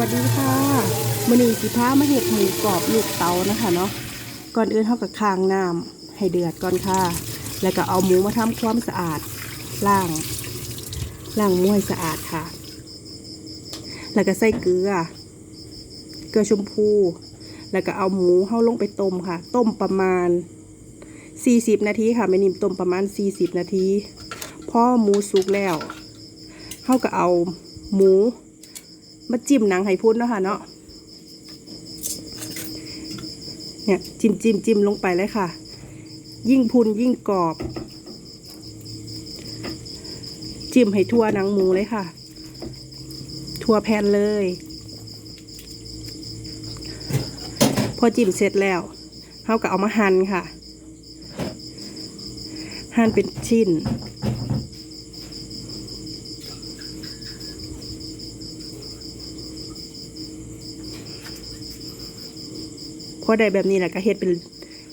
วัสดีค่ะมือนี้สิพามาเฮ็ดหมูกรอบลูกเตานะคะเนาะก่อนอื่นเฮาก็ค้างน้ำให้เดือดก่อนค่ะ แล้วก็เอาหมูมาทำความสะอาดล้างล้างหมูให้สะอาดค่ะ แล้วก็ใส่เกลือ เกลือชมพู แล้วก็เอาหมูเฮาลงไปต้มค่ะ ต้มประมาณ 40 นาทีค่ะแม่นิ่มต้มประมาณ 40 นาทีพอหมูสุกแล้วเฮาก็เอาหมู มาจิ้มหนังไห้พุ้นเนาะค่ะเนาะเนี่ยจิ้มจิ้มจิ้มลงไปเลยค่ะ ยิ่งพุนยิ่งกรอบ จิ้มให้ทั่วหนังหมูเลยค่ะ ทั่วแผ่นเลย พอจิ้มเสร็จแล้วเขาก็เอามาหั่นค่ะ หั่นเป็นชิ้น ได้แบบนี้แหละก็เฮ็ดเป็น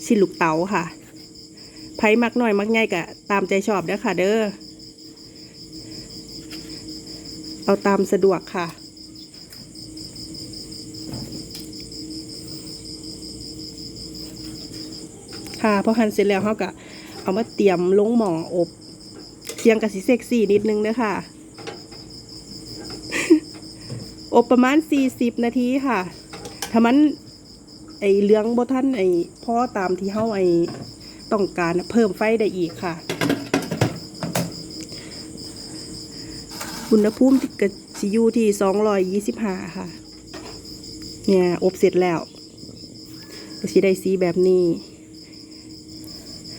ชิ้นลูกเต๋าค่ะไผ่มักน้อยมักใหญ่ก็ตามใจชอบเด้อค่ะ เด้อเอาตามสะดวกค่ะค่ะพอหั่นเสร็จแล้วเขาก็เอามาเตรียมลงหม้ออบเคียงกับสีเซ็กซี่นิดนึงเด้อค่ะอบประมาณ 40 นาทีค่ะ ถ้ามัน ไอเหลืองบ่ท่านไอพ่อตามที่เฮาไอต้องการเพิ่มไฟได้อีกค่ะอุณหภูมิที่กสิอยู่ที่สองร้อยยี่สิบห้าค่ะ เนี่ยอบเสร็จแล้วก็สิได้สีแบบนี้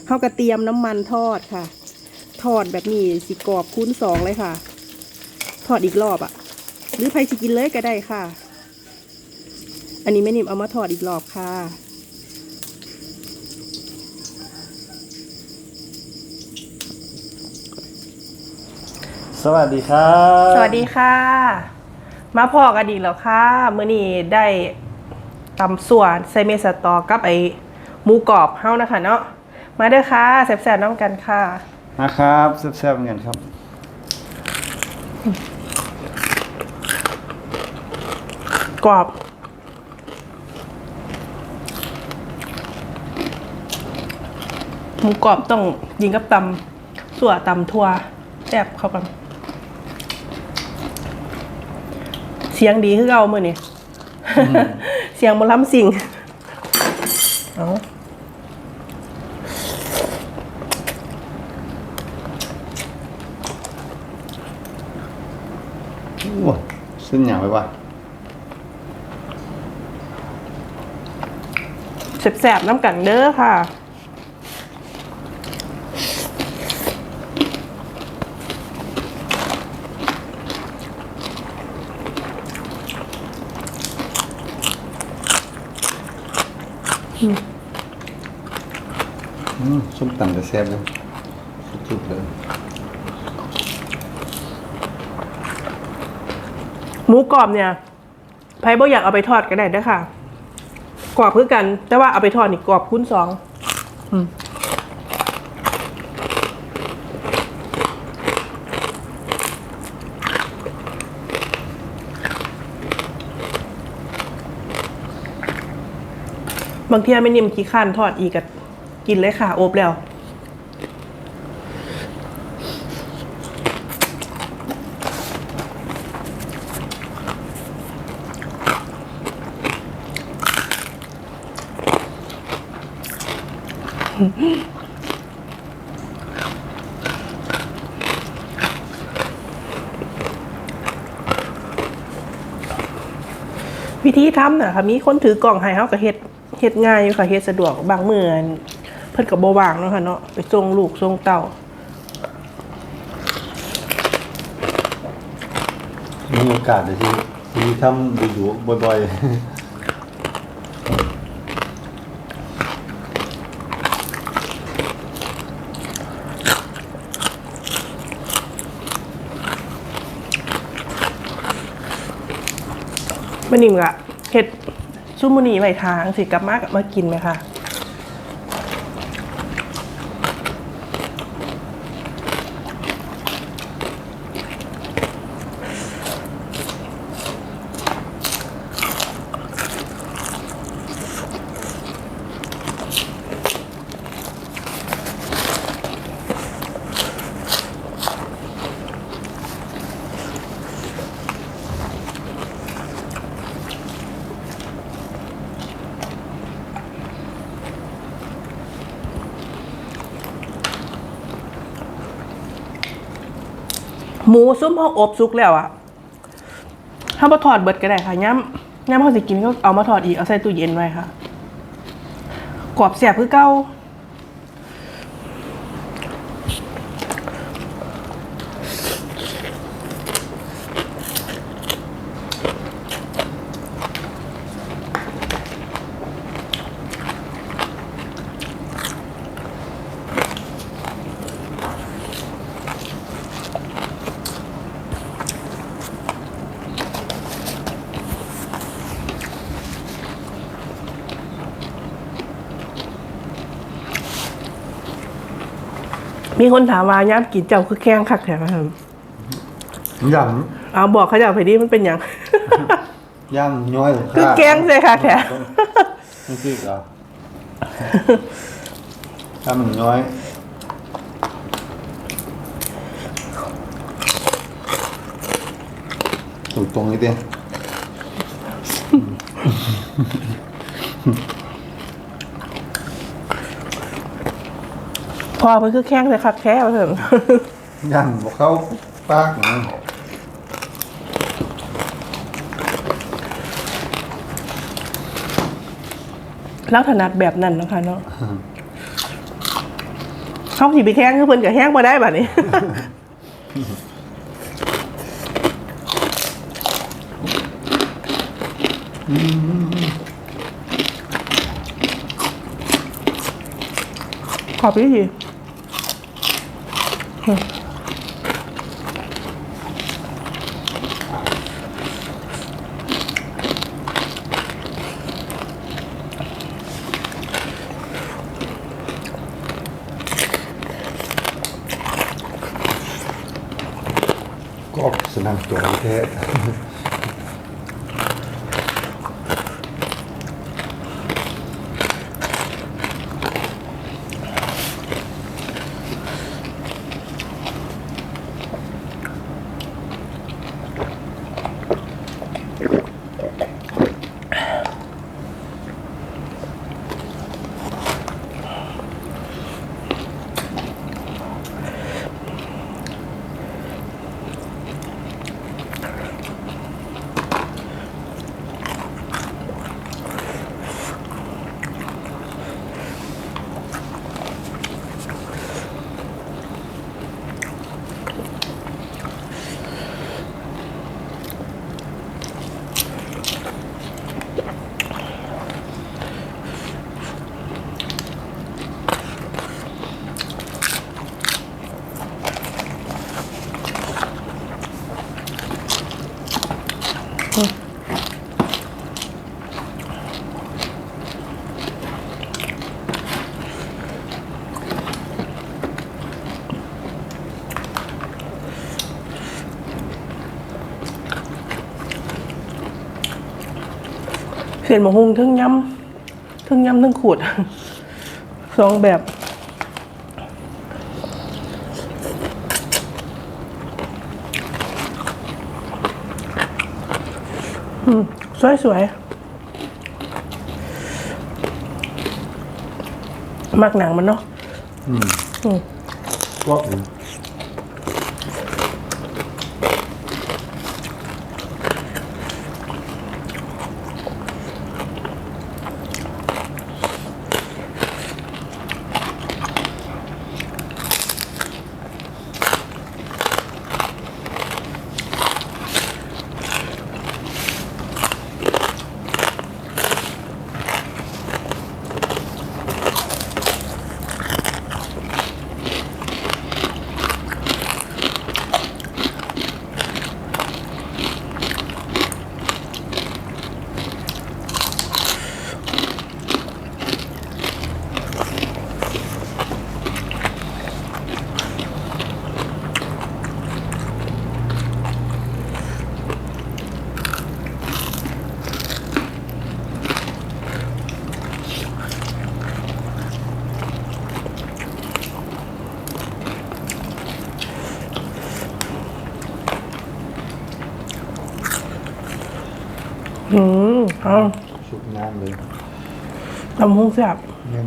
เฮาก็เตรียมน้ำมันทอดค่ะ ทอดแบบนี้สิกรอบคูณสองเลยค่ะ ทอดอีกรอบอะ่ะ หรือใครสิกินเลยก็ได้ค่ะ อันนี้แม่นิ่มเอามาทอดอีกรอบค่ะ สวัสดีครับสวัสดีค่ะ มาพอกันดีกแล้วค่ะมื้อนี้ได้ตำส่วนไซเมสตอกับไอหมูกรอบเฮานะคะเนาะมาเด้อค่ะแซ่บๆน้ำกันค่ะ นะครับแซ่บๆเหมือนกันครับ กรอบ หมูกรอบต้องยิงกับตำส่วนตำทั่วแซ่บเข้ากัน เสียงดีคือเก่ามื่อนี่เสียงบนล้ำสิ่งเอาโอ้เส้นหยาบไปว่ะแซ่บๆน้ำกันเด้อค่ะ อืมส้มตำจะแซ่บเลยสุดๆเลยหมูกรอบเนี่ยไพ่บ่อยากเอาไปทอดก็ได้เด้อค่ะ กรอบเพื่อกัน แต่ว่าเอาไปทอดนี่กรอบคูณสองอืม บางทีไม่นิ่มขี้ข้านทอดอีกก็กินเลยค่ะ โอบแล้ววิธีทำน่ะค่ะมีคนถือกล่องให้เขาก็เฮ็ด ฮ็ดง่ายอยู่ค่ะเฮ็ดสะดวกบางมื้ออั่นเพิ่นก็บ่ว่างเนาะค่ะเนาะไปส่งลูกส่งเต้ามีโอกาสเลยที่ที่ทำดูๆบ่อยๆมันนิ่มกะเฮ็ด ซุมื้อนีไว้ทางสิกลับมากับมากินไหมคะ หมูซุ้มห้องอบซุกแล้วอะถ้ามาถอดเบิดก็ได้ค่ะย้ำย้ำเขาสิกินก็เอามาถอดอีกเอาใส่ตู้เย็นไว้ค่ะกรอบแสบคือเก้า มีคนถามว่าย่ำกินเจ้าคือแข้งคักแถวครับย่เอาบอกเขาจะเอาไปดิมันเป็นอย่างำย่ำย้อยคือแกงเลยค่ะแถวนี่คือเหรอถ้ามันย้อยถูกตรงนี้ดิ อมันคือแข้งเลยคักแค่เถอะย่ำบอกเขาปากหนะแล้วถนัดแบบนั้นเนาะคะเนาะเขาสิไปแข้งคือเพิ่นกับแห้งมาได้แบบนี้ขอบพี่ที ก็สนั่นตัวแท้ เห็นหมกฮุงทั้งยำทั้งยำทั้งขูดสองแบบอืมสวยสวยๆมักหนังมันเนาะอืมอืมก็อื เอาชุบน้ำเลยตำหุ้งแซ่บน้ำ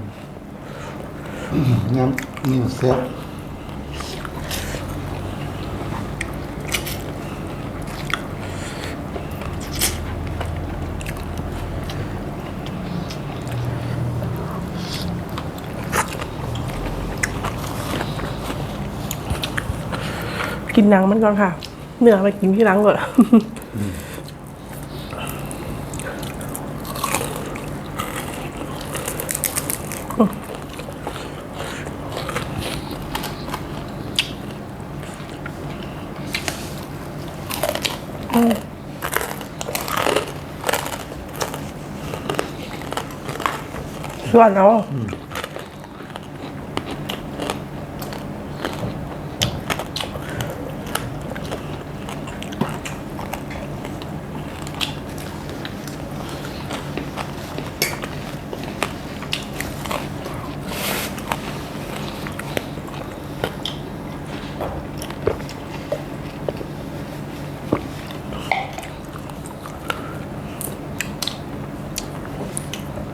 น้ำนิ่มแซ่บกินนังมันก่อนค่ะ เนื้อไปกินที่หลังก่อน ส่วนเอา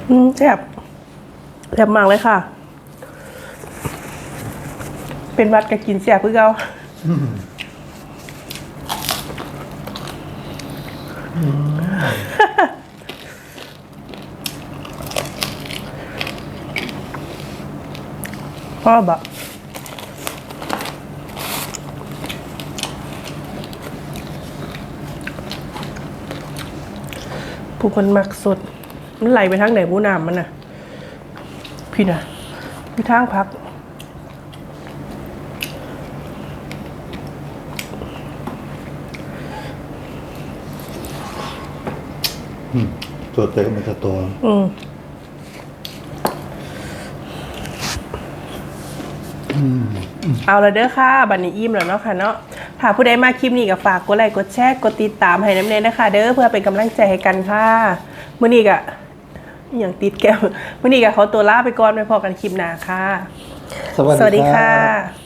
อืมแซ่บ แซ่บมากเลยค่ะ เป็นวัดก็กินแซ่บเพื่อเก่าพ่อบอกผู้คนมักสด มันไหลไปทางไหนบูน้ำมันน่ะ พี่น่ะพี่ทางพักตัวเต็มมันจะตัวอืมเอาละเด้อค่ะ บันนี้อิ่มแล้วเนาะค่ะเนาะถ้าผู้ใดมาคลิปนี้ก็ฝากกดไลค์กดแชร์กดติดตามให้น้ำเนยนะคะ เด้อเพื่อเป็นกำลังใจให้กันค่ะมื้อนี้ก็ อหย่างติดแก้วมื้อนี้ก็ขอตัวลาไปก่อนไปพอกันคลิปหน้าค่ะ สวัสสวัสดีดีครัค่ะบ